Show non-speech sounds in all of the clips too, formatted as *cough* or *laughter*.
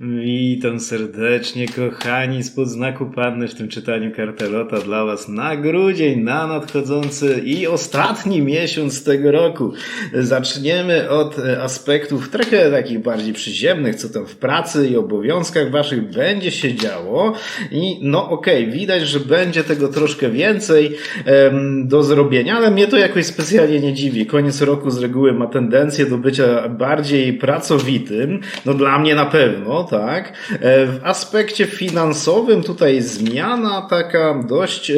Witam serdecznie, kochani, spod znaku panny w tym czytaniu kartelota dla Was na grudzień, na nadchodzący i ostatni miesiąc tego roku. Zaczniemy od e, aspektów trochę takich bardziej przyziemnych, co tam w pracy i obowiązkach Waszych będzie się działo. I no okej, okay, widać, że będzie tego troszkę więcej em, do zrobienia, ale mnie to jakoś specjalnie nie dziwi. Koniec roku z reguły ma tendencję do bycia bardziej pracowitym. No dla mnie na pewno, tak. E, W aspekcie finansowym tutaj zmiana taka dość e,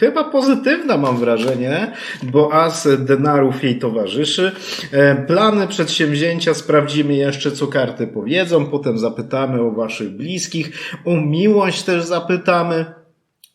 chyba pozytywna mam wrażenie, bo as denarów jej towarzyszy. E, Plany przedsięwzięcia sprawdzimy jeszcze, co karty powiedzą, potem zapytamy o waszych bliskich, o miłość też zapytamy.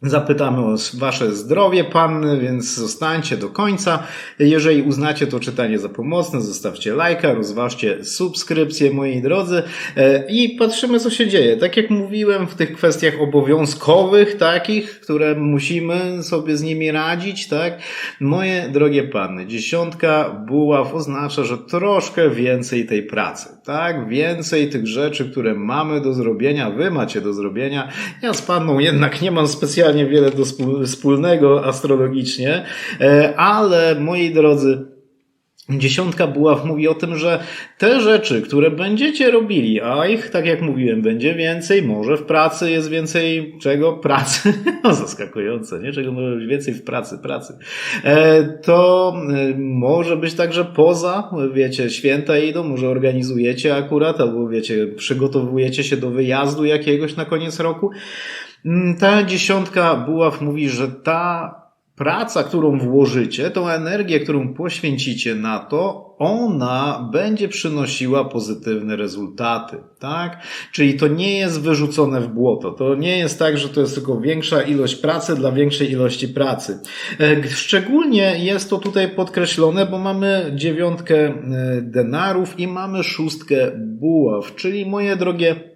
Zapytamy o wasze zdrowie, panny, więc zostańcie do końca. Jeżeli uznacie to czytanie za pomocne, zostawcie lajka, rozważcie subskrypcję, moi drodzy, e, i patrzymy, co się dzieje. Tak jak mówiłem, w tych kwestiach obowiązkowych, takich, które musimy sobie z nimi radzić, tak? Moje drogie panny, dziesiątka buław oznacza, że troszkę więcej tej pracy, tak? Więcej tych rzeczy, które mamy do zrobienia, wy macie do zrobienia. Ja z panną jednak nie mam specjalnie specjalnie wiele do wspólnego astrologicznie, e, ale moi drodzy, Dziesiątka buław mówi o tym, że te rzeczy, które będziecie robili, a ich, tak jak mówiłem, będzie więcej, może w pracy jest więcej czego? Pracy. *laughs* No, zaskakujące, nie? Czego może być więcej w pracy, pracy. E, to e, może być także poza, wiecie, święta idą, może organizujecie akurat, albo wiecie, przygotowujecie się do wyjazdu jakiegoś na koniec roku. Ta dziesiątka buław mówi, że ta praca, którą włożycie, tą energię, którą poświęcicie na to, ona będzie przynosiła pozytywne rezultaty, tak? Czyli to nie jest wyrzucone w błoto. To nie jest tak, że to jest tylko większa ilość pracy dla większej ilości pracy. Szczególnie jest to tutaj podkreślone, bo mamy dziewiątkę denarów i mamy szóstkę buław, czyli moje drogie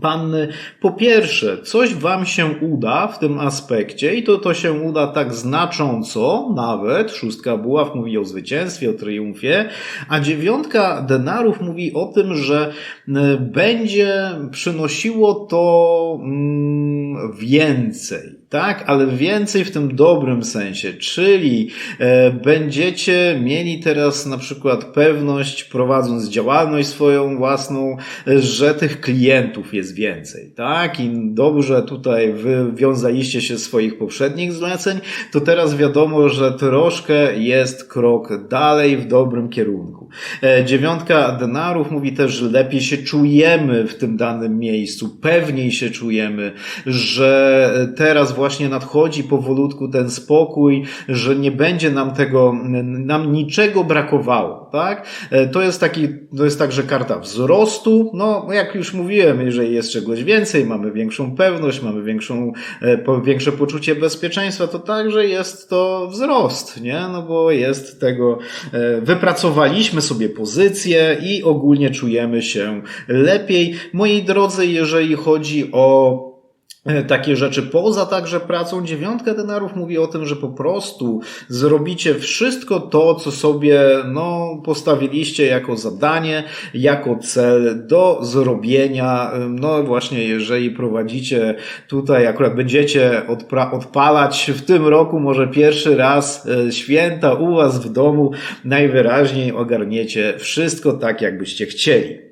Panny, po pierwsze, coś Wam się uda w tym aspekcie i to, to się uda tak znacząco, nawet. Szóstka buław mówi o zwycięstwie, o triumfie, a dziewiątka denarów mówi o tym, że będzie przynosiło to mm, więcej tak, ale więcej w tym dobrym sensie, czyli e, będziecie mieli teraz na przykład pewność, prowadząc działalność swoją własną, że tych klientów jest więcej, tak, i dobrze tutaj wywiązaliście się swoich poprzednich zleceń, to teraz wiadomo, że troszkę jest krok dalej w dobrym kierunku. E, dziewiątka denarów mówi też, że lepiej się czujemy w tym danym miejscu, pewniej się czujemy, że teraz właśnie nadchodzi powolutku ten spokój, że nie będzie nam tego, nam niczego brakowało, tak? E, to jest taki, to jest także karta wzrostu, no jak już mówiłem, jeżeli jest czegoś więcej, mamy większą pewność, mamy większą, e, większe poczucie bezpieczeństwa, to także jest to wzrost, nie? No bo jest tego, e, wypracowaliśmy sobie pozycję i ogólnie czujemy się lepiej. Moi drodzy, jeżeli chodzi o takie rzeczy poza także pracą. Dziewiątka denarów mówi o tym, że po prostu zrobicie wszystko to, co sobie no, postawiliście jako zadanie, jako cel do zrobienia. No właśnie, jeżeli prowadzicie tutaj, akurat będziecie odpalać w tym roku może pierwszy raz e, święta u Was w domu, najwyraźniej ogarniecie wszystko tak, jakbyście chcieli.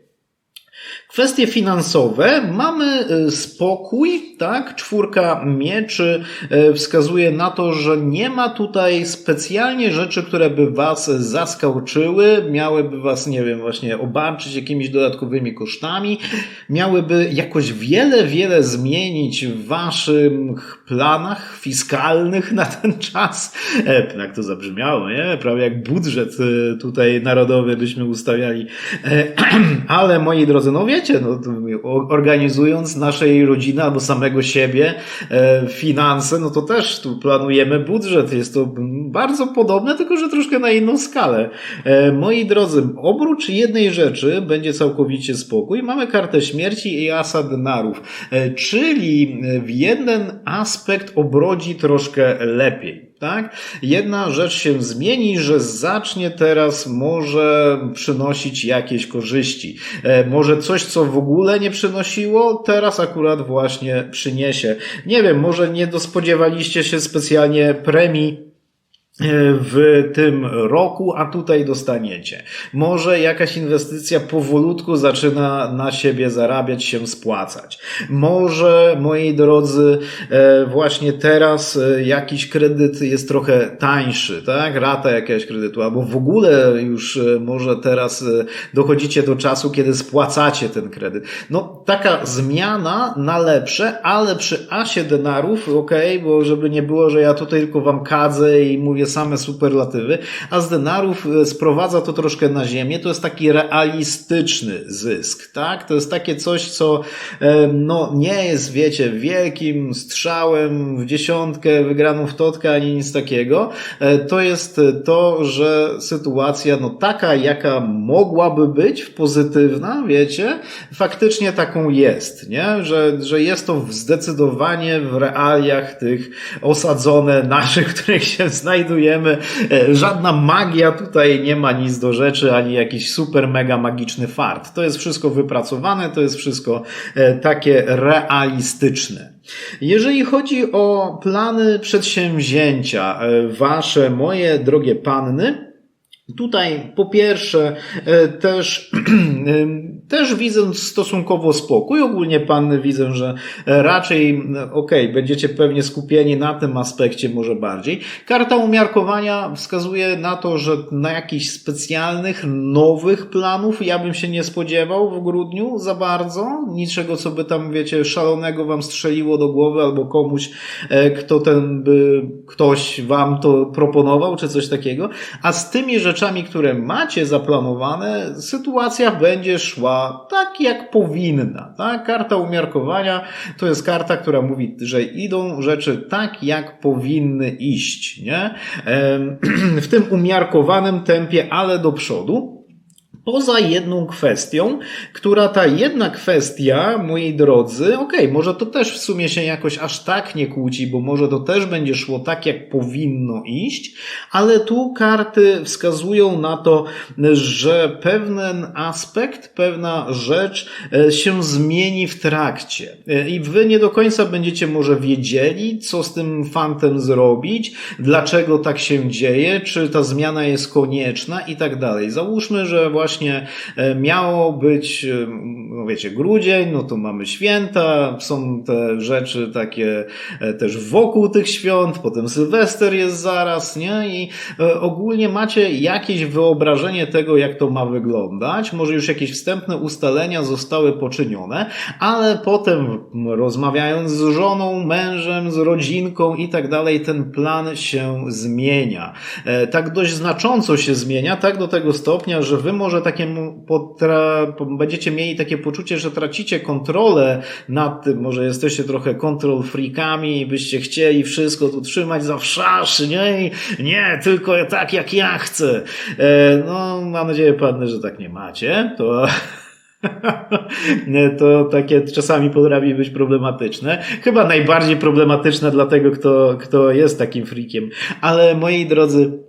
Kwestie finansowe, mamy y, spokój, tak? Czwórka mieczy y, wskazuje na to, że nie ma tutaj specjalnie rzeczy, które by was zaskoczyły, miałyby was, nie wiem, właśnie obarczyć jakimiś dodatkowymi kosztami, miałyby jakoś wiele, wiele zmienić w waszych planach fiskalnych na ten czas. E, jak to zabrzmiało, nie? Prawie jak budżet y, tutaj narodowy byśmy ustawiali. E, *clears throat* ale moi drodzy, no wiecie, wiecie, no, organizując naszej rodziny albo samego siebie e, finanse, no to też tu planujemy budżet. Jest to bardzo podobne, tylko że troszkę na inną skalę. E, moi drodzy, oprócz jednej rzeczy będzie całkowicie spokój. Mamy kartę śmierci i asa denarów, e, czyli w jeden aspekt obrodzi troszkę lepiej. Tak? Jedna rzecz się zmieni, że zacznie teraz może przynosić jakieś korzyści. E, może coś, co w ogóle nie przynosiło, teraz akurat właśnie przyniesie. Nie wiem, może nie dospodziewaliście się specjalnie premii w tym roku, a tutaj dostaniecie. Może jakaś inwestycja powolutku zaczyna na siebie zarabiać, się spłacać. Może, moi drodzy, e, właśnie teraz e, jakiś kredyt jest trochę tańszy, tak? Rata jakiegoś kredytu, albo w ogóle już e, może teraz dochodzicie do czasu, kiedy spłacacie ten kredyt. No, taka zmiana na lepsze, ale przy asie denarów, ok, bo żeby nie było, że ja tutaj tylko wam kadzę i mówię same superlatywy, a z denarów e, sprowadza to troszkę na ziemię. To jest taki realistyczny zysk, tak? To jest takie coś, co e, no, nie jest, wiecie, wielkim strzałem w dziesiątkę, wygraną w totkę, ani nic takiego. E, to jest to, że sytuacja, no taka, jaka mogłaby być, pozytywna, wiecie, faktycznie taką jest, nie? Że, że jest to zdecydowanie w realiach tych osadzone naszych, *laughs* w których się E, żadna magia tutaj nie ma nic do rzeczy, ani jakiś super mega magiczny fart. To jest wszystko wypracowane, to jest wszystko e, takie realistyczne. Jeżeli chodzi o plany przedsięwzięcia, e, wasze, moje drogie panny, Tutaj po pierwsze też *clears throat* też widzę stosunkowo spokój. Ogólnie pan widzę, że raczej okej, okay, będziecie pewnie skupieni na tym aspekcie może bardziej. Karta umiarkowania wskazuje na to, że na jakichś specjalnych, nowych planów ja bym się nie spodziewał w grudniu za bardzo. Niczego, co by tam, wiecie, szalonego wam strzeliło do głowy albo komuś, e, kto ten by, ktoś wam to proponował, czy coś takiego. A z tymi rzeczami, które macie zaplanowane, sytuacja będzie szła tak, jak powinna. Tak? Karta umiarkowania to jest karta, która mówi, że idą rzeczy tak, jak powinny iść. Nie? *clears throat* W tym umiarkowanym tempie, ale do przodu. Poza jedną kwestią, która ta jedna kwestia, moi drodzy, okej, okay, może to też w sumie się jakoś aż tak nie kłóci, bo może to też będzie szło tak, jak powinno iść, ale tu karty wskazują na to, że pewien aspekt, pewna rzecz e, się zmieni w trakcie. E, I wy nie do końca będziecie może wiedzieli, co z tym fantem zrobić, dlaczego tak się dzieje, czy ta zmiana jest konieczna i tak dalej. Załóżmy, że właśnie właśnie e, miało być, no wiecie, grudzień, no to mamy święta, są te rzeczy takie e, też wokół tych świąt, potem Sylwester jest zaraz, nie? I ogólnie macie jakieś wyobrażenie tego, jak to ma wyglądać. Może już jakieś wstępne ustalenia zostały poczynione, ale potem rozmawiając z żoną, mężem, z rodzinką i tak dalej, ten plan się zmienia. Tak dość znacząco się zmienia, tak do tego stopnia, że wy może takiemu potra... będziecie mieli takie poczucie, że tracicie kontrolę nad tym, może jesteście trochę control freakami i byście chcieli wszystko tu trzymać za wszaszy, nie? Nie, tylko tak jak ja chcę. E, no, mam nadzieję, panny, że tak nie macie. To *laughs* to takie czasami potrafi być problematyczne. Chyba najbardziej problematyczne dla tego, kto, kto jest takim freakiem. Ale moi drodzy, E,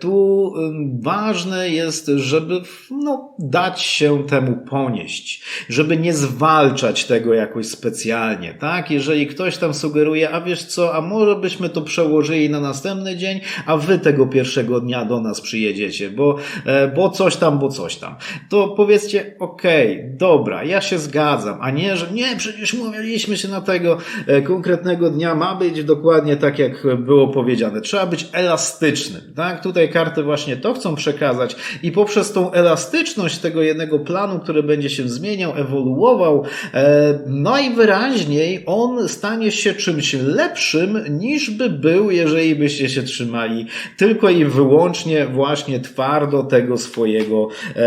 tu ważne jest, żeby no, dać się temu ponieść, żeby nie zwalczać tego jakoś specjalnie, tak? Jeżeli ktoś tam sugeruje, a wiesz co, a może byśmy to przełożyli na następny dzień, a wy tego pierwszego dnia do nas przyjedziecie, bo, e, bo coś tam, bo coś tam. To powiedzcie, okej, okay, dobra, ja się zgadzam, a nie, że nie, przecież mówiliśmy się na tego e, konkretnego dnia, ma być dokładnie tak, jak było powiedziane. Trzeba być elastycznym tak? Tutaj karty właśnie to chcą przekazać i poprzez tą elastyczność tego jednego planu, który będzie się zmieniał, ewoluował, e, najwyraźniej on stanie się czymś lepszym niż by był, jeżeli byście się trzymali tylko i wyłącznie właśnie twardo tego swojego e,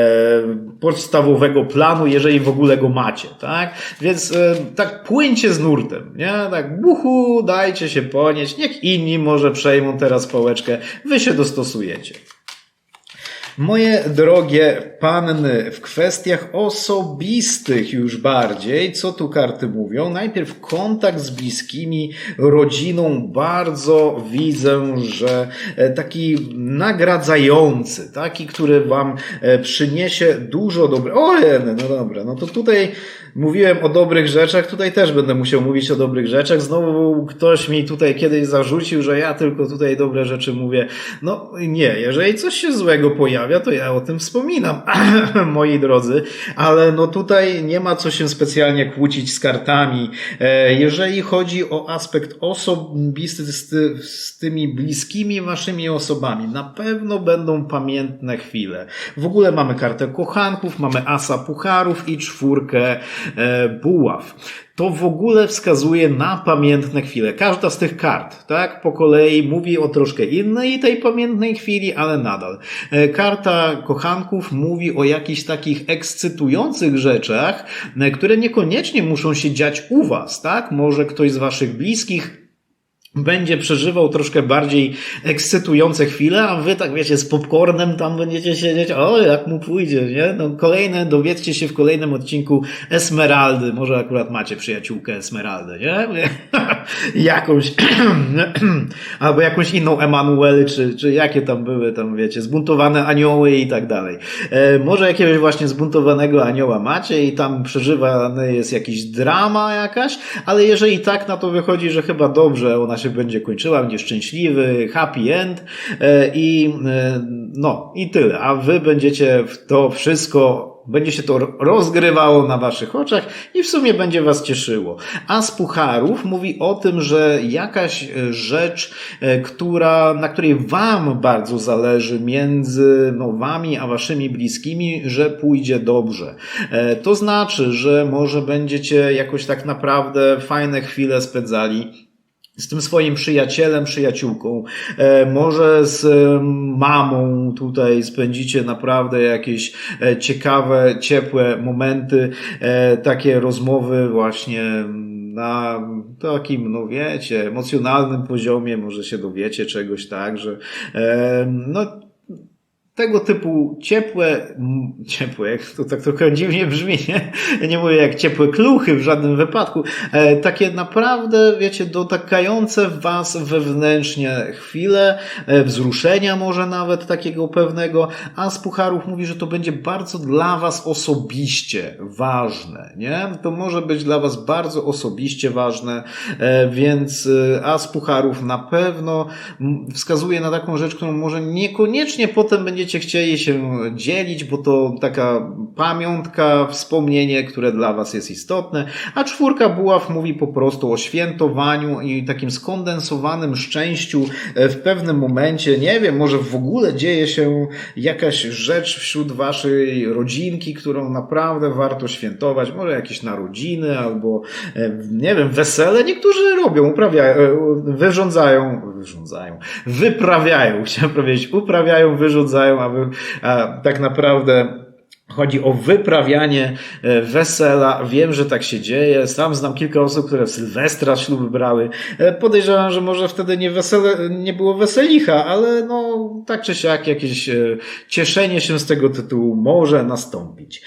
podstawowego planu, jeżeli w ogóle go macie, tak? Więc e, tak płyńcie z nurtem, nie? Tak buchu, dajcie się ponieść, niech inni może przejmą teraz pałeczkę, wy się dostosujecie. Moje drogie panny, w kwestiach osobistych już bardziej, co tu karty mówią? Najpierw kontakt z bliskimi, rodziną, bardzo widzę, że e, taki nagradzający, taki, który wam e, przyniesie dużo dobrego. O, no dobra, no to tutaj mówiłem o dobrych rzeczach, tutaj też będę musiał mówić o dobrych rzeczach. Znowu ktoś mi tutaj kiedyś zarzucił, że ja tylko tutaj dobre rzeczy mówię. No nie, jeżeli coś się złego pojawia, to ja o tym wspominam, *clears throat* moi drodzy, ale no tutaj nie ma co się specjalnie kłócić z kartami. E, Jeżeli chodzi o aspekt osobisty z, ty, z tymi bliskimi waszymi osobami, na pewno będą pamiętne chwile. W ogóle mamy kartę kochanków, mamy asa pucharów i czwórkę buław. To w ogóle wskazuje na pamiętne chwile. Każda z tych kart, tak, po kolei mówi o troszkę innej tej pamiętnej chwili, ale nadal. E, Karta kochanków mówi o jakichś takich ekscytujących rzeczach, e, które niekoniecznie muszą się dziać u was, tak? Może ktoś z waszych bliskich będzie przeżywał troszkę bardziej ekscytujące chwile, a wy tak wiecie, z popcornem tam będziecie siedzieć, o jak mu pójdzie, nie? No kolejne, dowiedzcie się w kolejnym odcinku Esmeraldy, może akurat macie przyjaciółkę Esmeraldę, nie? *laughs* jakąś, *clears throat* albo jakąś inną Emanuelę, czy, czy jakie tam były, tam wiecie, zbuntowane anioły i tak dalej. E, może jakiegoś właśnie zbuntowanego anioła macie i tam przeżywany jest jakiś drama jakaś, ale jeżeli tak, na to wychodzi, że chyba dobrze ona się będzie kończyła, będzie szczęśliwy, happy end e, i e, no i tyle. A wy będziecie w to wszystko będzie się to rozgrywało na waszych oczach i w sumie będzie was cieszyło. A z pucharów mówi o tym, że jakaś e, rzecz, która, na której wam bardzo zależy między no, wami a waszymi bliskimi, że pójdzie dobrze. To znaczy, że może będziecie jakoś tak naprawdę fajne chwile spędzali z tym swoim przyjacielem, przyjaciółką, e, może z mamą tutaj spędzicie naprawdę jakieś e, ciekawe, ciepłe momenty, e, takie rozmowy właśnie na takim, no wiecie, emocjonalnym poziomie, może się dowiecie czegoś tak, że no tego typu ciepłe, ciepłe, to tak trochę dziwnie brzmi, nie? nie mówię jak ciepłe kluchy w żadnym wypadku, e, takie naprawdę, wiecie, dotykające was wewnętrznie chwile, e, wzruszenia może nawet takiego pewnego, a z Pucharów mówi, że to będzie bardzo dla was osobiście ważne, nie? To może być dla was bardzo osobiście ważne, e, więc a z Pucharów na pewno wskazuje na taką rzecz, którą może niekoniecznie potem będziecie będziecie chcieli się dzielić, bo to taka pamiątka, wspomnienie, które dla Was jest istotne, a czwórka buław mówi po prostu o świętowaniu i takim skondensowanym szczęściu w pewnym momencie, nie wiem, może w ogóle dzieje się jakaś rzecz wśród Waszej rodzinki, którą naprawdę warto świętować, może jakieś narodziny albo, nie wiem, wesele. Niektórzy robią, uprawiają, wyrządzają, wyrządzają, wyprawiają, chciałem powiedzieć, uprawiają, wyrządzają aby a, tak naprawdę Chodzi o wyprawianie e, wesela. Wiem, że tak się dzieje. Sam znam kilka osób, które w Sylwestra śluby brały. E, podejrzewam, że może wtedy nie, wesele, nie było weselicha, ale no tak czy siak jakieś e, cieszenie się z tego tytułu może nastąpić.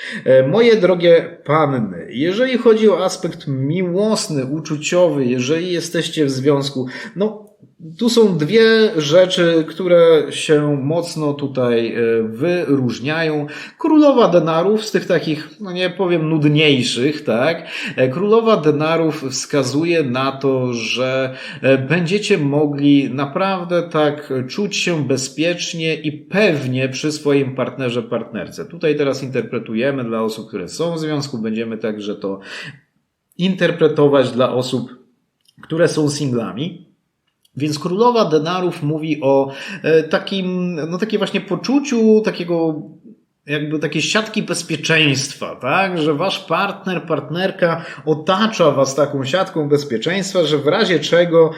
Moje drogie panny, jeżeli chodzi o aspekt miłosny, uczuciowy, jeżeli jesteście w związku, no tu są dwie rzeczy, które się mocno tutaj e, wyróżniają. Królowa denarów z tych takich, no nie powiem nudniejszych, tak? E, Królowa denarów wskazuje na to, że e, będziecie mogli naprawdę tak czuć się bezpiecznie i pewnie przy swoim partnerze, partnerce. Tutaj teraz interpretujemy dla osób, które są w związku, będziemy także to interpretować dla osób, które są singlami. Więc królowa denarów mówi o e, takim, no takiej właśnie poczuciu takiego jakby takiej siatki bezpieczeństwa, tak? Że wasz partner, partnerka otacza was taką siatką bezpieczeństwa, że w razie czego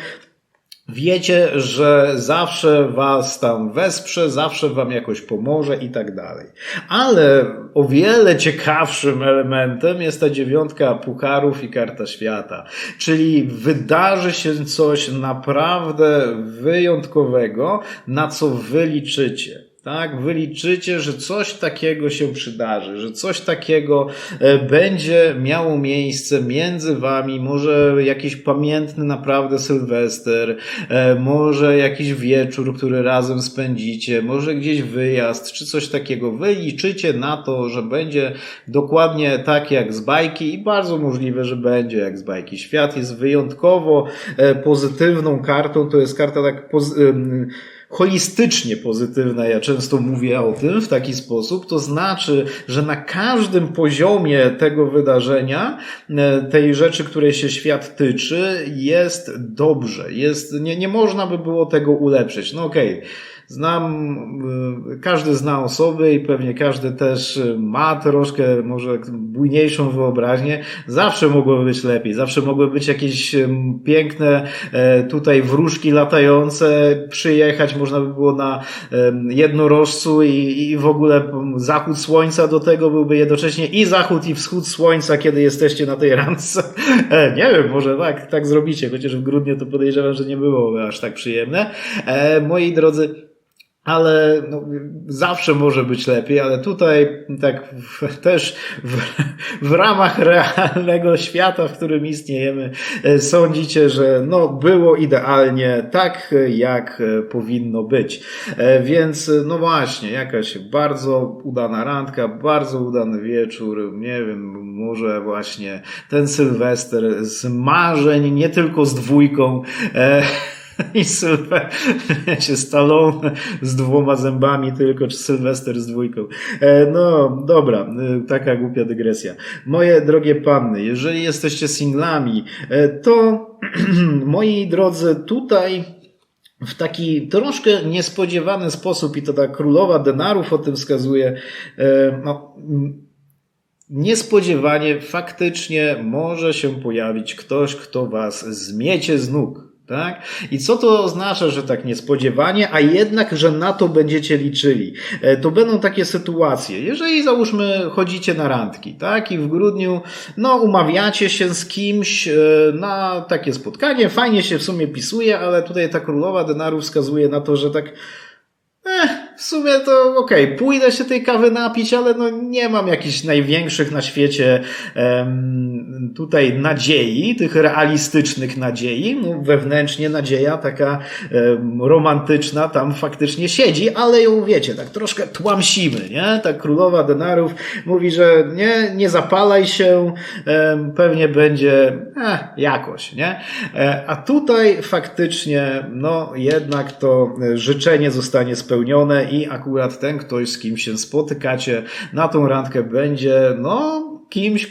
Wiecie, że zawsze was tam wesprze, zawsze wam jakoś pomoże i tak dalej. Ale o wiele ciekawszym elementem jest ta dziewiątka pucharów i karta świata. Czyli wydarzy się coś naprawdę wyjątkowego, na co wy liczycie. Tak? Wy liczycie, że coś takiego się przydarzy, że coś takiego e, będzie miało miejsce między wami, może jakiś pamiętny naprawdę Sylwester, e, może jakiś wieczór, który razem spędzicie, może gdzieś wyjazd, czy coś takiego. Wy liczycie na to, że będzie dokładnie tak jak z bajki i bardzo możliwe, że będzie jak z bajki. Świat jest wyjątkowo e, pozytywną kartą, to jest karta tak pozy- holistycznie pozytywna, ja często mówię o tym w taki sposób, to znaczy, że na każdym poziomie tego wydarzenia, e, tej rzeczy, której się świat tyczy, jest dobrze, jest, nie, nie można by było tego ulepszyć. No okej. Okay Znam, y, każdy zna osoby i pewnie każdy też ma troszkę może bujniejszą wyobraźnię. Zawsze mogłoby być lepiej, zawsze mogły być jakieś piękne e, tutaj wróżki latające, przyjechać, można by było na jednorożcu i, i w ogóle zachód słońca do tego byłby jednocześnie i zachód i wschód słońca, kiedy jesteście na tej randce. E, nie wiem, może tak, tak zrobicie, chociaż w grudniu to podejrzewam, że nie było aż tak przyjemne. E, moi drodzy, ale no, zawsze może być lepiej, ale tutaj tak w, też w, w, ramach realnego świata, w którym istniejemy, e, sądzicie, że no, było idealnie tak, jak e, powinno być. E, więc no właśnie, jakaś bardzo udana randka, bardzo udany wieczór, nie wiem, może właśnie ten Sylwester z marzeń, nie tylko z dwójką. *laughs* I Sylwester *laughs* Stallone z dwoma zębami tylko, czy Sylwester z dwójką. E, no, dobra, e, taka głupia dygresja. Moje drogie panny, jeżeli jesteście singlami, e, to *clears throat* moi drodzy, tutaj w taki troszkę niespodziewany sposób, i to ta królowa denarów o tym wskazuje, no, niespodziewanie faktycznie może się pojawić ktoś, kto was zmiecie z nóg. Tak? I co to oznacza, że tak niespodziewanie, a jednak, że na to będziecie liczyli? E, to będą takie sytuacje. Jeżeli załóżmy chodzicie na randki, tak? I w grudniu, no, umawiacie się z kimś e, na takie spotkanie, fajnie się w sumie pisuje, ale tutaj ta królowa denarów wskazuje na to, że tak, eh, w sumie to okej, okay, pójdę się tej kawy napić, ale no nie mam jakichś największych na świecie tutaj nadziei, tych realistycznych nadziei. No, wewnętrznie nadzieja taka romantyczna tam faktycznie siedzi, ale ją wiecie, tak troszkę tłamsimy, nie? Ta królowa denarów mówi, że nie, nie zapalaj się, pewnie będzie eh, jakoś, nie? E, a tutaj faktycznie, no jednak to życzenie zostanie spełnione i akurat ten ktoś, z kim się spotykacie na tą randkę będzie, no, kimś,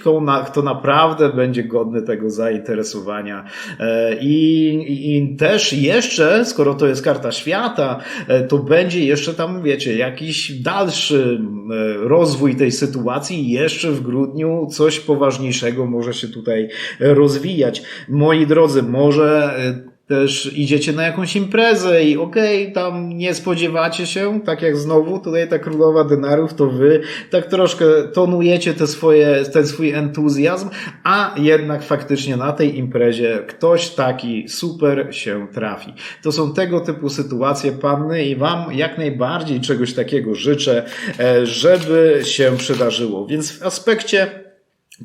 kto naprawdę będzie godny tego zainteresowania. E, I, I też jeszcze, skoro to jest karta świata, e, to będzie jeszcze tam, wiecie, jakiś dalszy e, rozwój tej sytuacji. Jeszcze w grudniu coś poważniejszego może się tutaj rozwijać. Moi drodzy, może też idziecie na jakąś imprezę i okej, okay, tam nie spodziewacie się, tak jak znowu tutaj ta królowa denarów, to wy tak troszkę tonujecie te swoje, ten swój entuzjazm, a jednak faktycznie na tej imprezie ktoś taki super się trafi. To są tego typu sytuacje, panny, i wam jak najbardziej czegoś takiego życzę, e, żeby się przydarzyło. Więc w aspekcie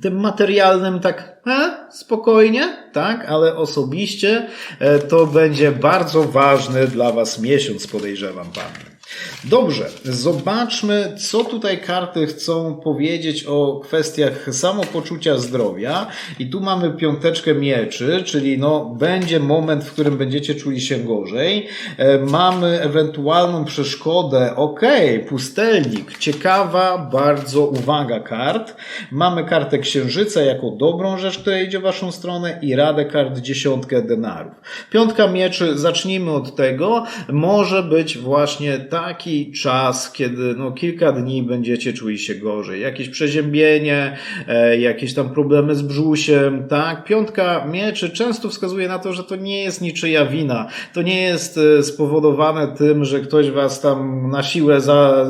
tym materialnym tak e, spokojnie, tak, ale osobiście e, to będzie bardzo ważny dla Was miesiąc, podejrzewam Pan. Dobrze, zobaczmy, co tutaj karty chcą powiedzieć o kwestiach samopoczucia zdrowia. I tu mamy piąteczkę mieczy, czyli no, będzie moment, w którym będziecie czuli się gorzej. E, mamy ewentualną przeszkodę, ok, pustelnik, ciekawa bardzo uwaga kart. Mamy kartę księżyca jako dobrą rzecz, która idzie w waszą stronę i radę kart dziesiątkę denarów. Piątka mieczy, zacznijmy od tego, może być właśnie taki czas, kiedy no, kilka dni będziecie czuli się gorzej. Jakieś przeziębienie, e, jakieś tam problemy z brzusiem, tak? Piątka mieczy często wskazuje na to, że to nie jest niczyja wina. To nie jest e, spowodowane tym, że ktoś was tam na siłę za,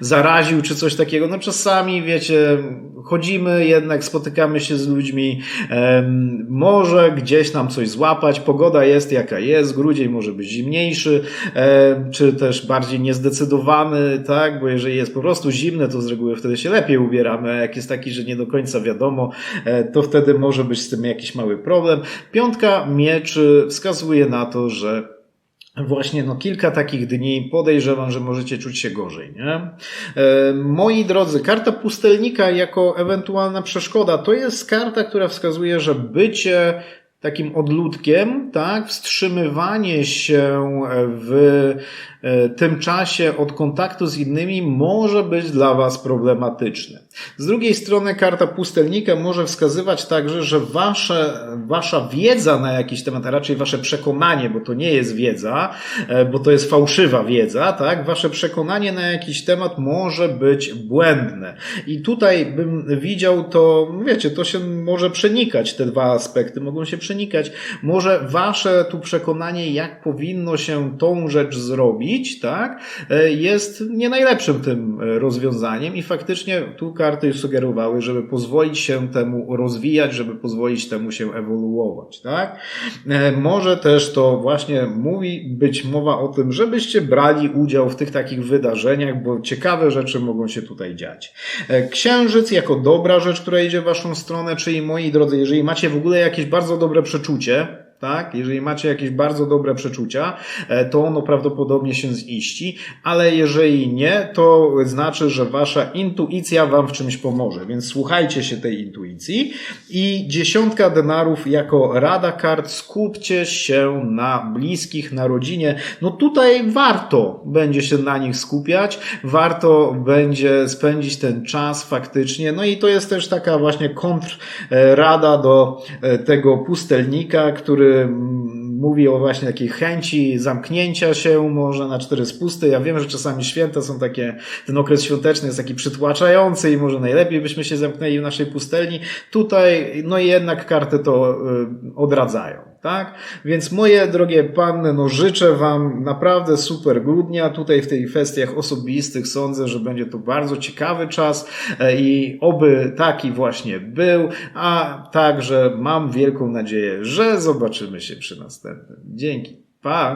zaraził czy coś takiego. No czasami, wiecie, chodzimy jednak, spotykamy się z ludźmi, może gdzieś nam coś złapać, pogoda jest jaka jest, grudzień może być zimniejszy, czy też bardziej niezdecydowany, tak, bo jeżeli jest po prostu zimne, to z reguły wtedy się lepiej ubieramy, a jak jest taki, że nie do końca wiadomo, e, to wtedy może być z tym jakiś mały problem. Piątka mieczy wskazuje na to, że Właśnie, no kilka takich dni podejrzewam, że możecie czuć się gorzej, nie? E, moi drodzy, karta pustelnika jako ewentualna przeszkoda to jest karta, która wskazuje, że bycie takim odludkiem, tak, wstrzymywanie się w e, tym czasie od kontaktu z innymi może być dla Was problematyczne. Z drugiej strony karta pustelnika może wskazywać także, że wasze, Wasza wiedza na jakiś temat, a raczej Wasze przekonanie, bo to nie jest wiedza, e, bo to jest fałszywa wiedza, tak, Wasze przekonanie na jakiś temat może być błędne. I tutaj bym widział to, wiecie, to się może przenikać, te dwa aspekty mogą się przenikać. Może Wasze tu przekonanie, jak powinno się tą rzecz zrobić, tak, e, jest nie najlepszym tym e, rozwiązaniem i faktycznie tu karty już sugerowały, żeby pozwolić się temu rozwijać, żeby pozwolić temu się ewoluować, tak? E, Może też to właśnie mówi być mowa o tym, żebyście brali udział w tych takich wydarzeniach, bo ciekawe rzeczy mogą się tutaj dziać. E, Księżyc jako dobra rzecz, która idzie w waszą stronę, czyli moi drodzy, jeżeli macie w ogóle jakieś bardzo dobre przeczucie, tak? Jeżeli macie jakieś bardzo dobre przeczucia, e, to ono prawdopodobnie się ziści, ale jeżeli nie, to znaczy, że wasza intuicja wam w czymś pomoże, więc słuchajcie się tej intuicji. I dziesiątka denarów jako rada kart, skupcie się na bliskich, na rodzinie. No tutaj warto będzie się na nich skupiać, warto będzie spędzić ten czas faktycznie. No i to jest też taka właśnie kontrrada do e, tego pustelnika, który mówi o właśnie takiej chęci zamknięcia się może na cztery spusty. Ja wiem, że czasami święta są takie, ten okres świąteczny jest taki przytłaczający i może najlepiej byśmy się zamknęli w naszej pustelni. Tutaj, no i jednak karty to y, odradzają. Tak? Więc moje drogie panny, no życzę Wam naprawdę super grudnia. Tutaj w tych kwestiach osobistych sądzę, że będzie to bardzo ciekawy czas e, i oby taki właśnie był, a także mam wielką nadzieję, że zobaczymy się przy następnym. Dzięki. Pa!